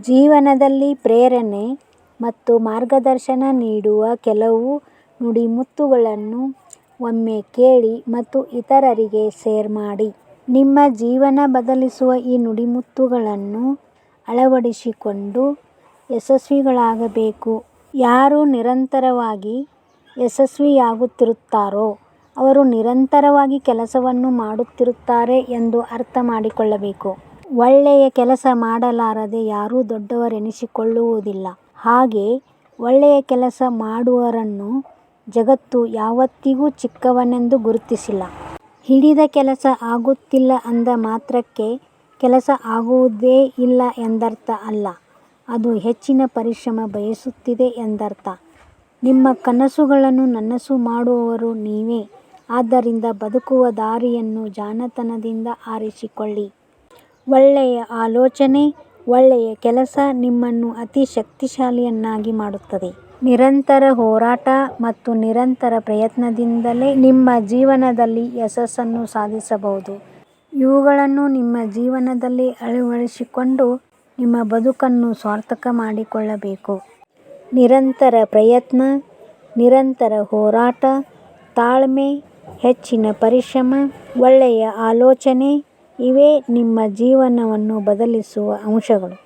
ಜೀವನದಲ್ಲಿ ಪ್ರೇರಣೆ ಮತ್ತು ಮಾರ್ಗದರ್ಶನ ನೀಡುವ ಕೆಲವು ನುಡಿಮುತ್ತುಗಳನ್ನು ಒಮ್ಮೆ ಕೇಳಿ ಮತ್ತು ಇತರರಿಗೆ ಶೇರ್ ಮಾಡಿ. ನಿಮ್ಮ ಜೀವನ ಬದಲಿಸುವ ಈ ನುಡಿಮುತ್ತುಗಳನ್ನು ಅಳವಡಿಸಿಕೊಂಡು ಯಶಸ್ವಿಗಳಾಗಬೇಕು. ಯಾರು ನಿರಂತರವಾಗಿ ಯಶಸ್ವಿಯಾಗುತ್ತಿರುತ್ತಾರೋ ಅವರು ನಿರಂತರವಾಗಿ ಕೆಲಸವನ್ನು ಮಾಡುತ್ತಿರುತ್ತಾರೆ ಎಂದು ಅರ್ಥ ಮಾಡಿಕೊಳ್ಳಬೇಕು. ಒಳ್ಳೆಯ ಕೆಲಸ ಮಾಡಲಾರದೆ ಯಾರೂ ದೊಡ್ಡವರೆನಿಸಿಕೊಳ್ಳುವುದಿಲ್ಲ. ಹಾಗೆ ಒಳ್ಳೆಯ ಕೆಲಸ ಮಾಡುವವರನ್ನು ಜಗತ್ತು ಯಾವತ್ತಿಗೂ ಚಿಕ್ಕವನೆಂದು ಗುರುತಿಸಿಲ್ಲ. ಹಿಡಿದ ಕೆಲಸ ಆಗುತ್ತಿಲ್ಲ ಅಂದ ಮಾತ್ರಕ್ಕೆ ಕೆಲಸ ಆಗುವುದೇ ಇಲ್ಲ ಎಂದರ್ಥ ಅಲ್ಲ. ಅದು ಹೆಚ್ಚಿನ ಪರಿಶ್ರಮ ಬಯಸುತ್ತಿದೆ ಎಂದರ್ಥ. ನಿಮ್ಮ ಕನಸುಗಳನ್ನು ನನಸು ಮಾಡುವವರು ನೀವೇ. ಆದ್ದರಿಂದ ಬದುಕುವ ದಾರಿಯನ್ನು ಜಾಣತನದಿಂದ ಆರಿಸಿಕೊಳ್ಳಿ. ಒಳ್ಳೆಯ ಆಲೋಚನೆ, ಒಳ್ಳೆಯ ಕೆಲಸ ನಿಮ್ಮನ್ನು ಅತಿ ಶಕ್ತಿಶಾಲಿಯನ್ನಾಗಿ ಮಾಡುತ್ತದೆ. ನಿರಂತರ ಹೋರಾಟ ಮತ್ತು ನಿರಂತರ ಪ್ರಯತ್ನದಿಂದಲೇ ನಿಮ್ಮ ಜೀವನದಲ್ಲಿ ಯಶಸ್ಸನ್ನು ಸಾಧಿಸಬಹುದು. ಇವುಗಳನ್ನು ನಿಮ್ಮ ಜೀವನದಲ್ಲಿ ಅಳವಡಿಸಿಕೊಂಡು ನಿಮ್ಮ ಬದುಕನ್ನು ಸಾರ್ಥಕ ಮಾಡಿಕೊಳ್ಳಬೇಕು. ನಿರಂತರ ಪ್ರಯತ್ನ, ನಿರಂತರ ಹೋರಾಟ, ತಾಳ್ಮೆ, ಹೆಚ್ಚಿನ ಪರಿಶ್ರಮ, ಒಳ್ಳೆಯ ಆಲೋಚನೆ ಇವೇ ನಿಮ್ಮ ಜೀವನವನ್ನು ಬದಲಿಸುವ ಅಂಶಗಳು.